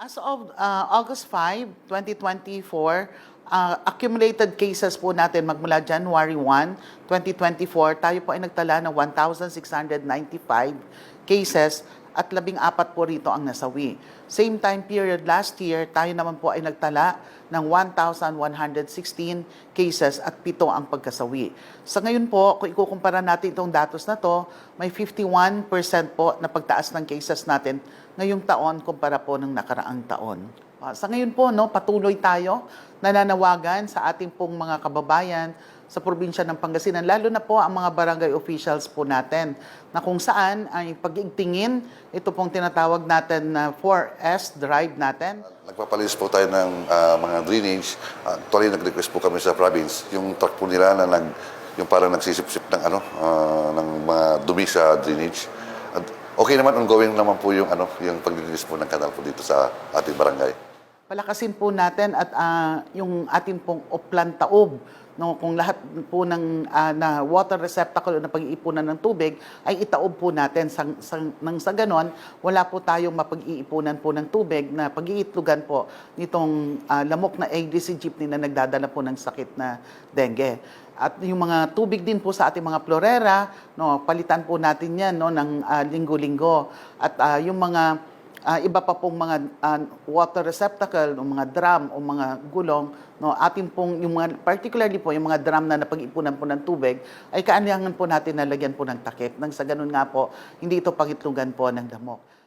As of uh, August 5, 2024, uh, accumulated cases po natin magmula January 1, 2024, tayo po ay nagtala ng 1,695 cases at labing apat po rito ang nasawi. Same time period last year, tayo naman po ay nagtala ng 1,116 cases at pito ang pagkasawi. Sa ngayon po, kung ikukumpara natin itong datos na to, may 51% po na pagtaas ng cases natin ngayong taon kumpara po ng nakaraang taon. Ah, Sa ngayon po, no, patuloy tayo nananawagan sa ating pong mga kababayan sa probinsya ng Pangasinan, lalo na po ang mga barangay officials po natin, na kung saan ay pag-igtingin, ito pong tinatawag natin na 4S drive natin. Nagpapalis po tayo ng ah, mga drainage. Actually, nag-request po kami sa province. Yung truck po nila na nag, yung parang nagsisip-sip ng, ano, ah, ng mga dumi sa drainage. At okay naman, ongoing naman po yung, ano, yung paglilinis po ng kanal po dito sa ating barangay. Palakasin po natin at ah, yung ating pong oplan taob no kung lahat po ng ah, na water receptacle na pag-iipunan ng tubig ay itaob po natin. Sa, sa, nang sa ganon wala po tayong mapag-iipunan po ng tubig na pag-iitlugan po nitong ah, lamok na ADC jeepney na nagdadala po ng sakit na dengue. At yung mga tubig din po sa ating mga florera no palitan po natin yan no ng ah, linggo-linggo. At ah, yung mga Ah, iba pa pong mga ah, water receptacle, o mga drum o mga gulong, no, atin pong yung mga particularly po yung mga drum na napag-ipunan po ng tubig ay kaanyahan po natin na lagyan po ng takip nang sa ganun nga po hindi ito pagitlugan po ng damok.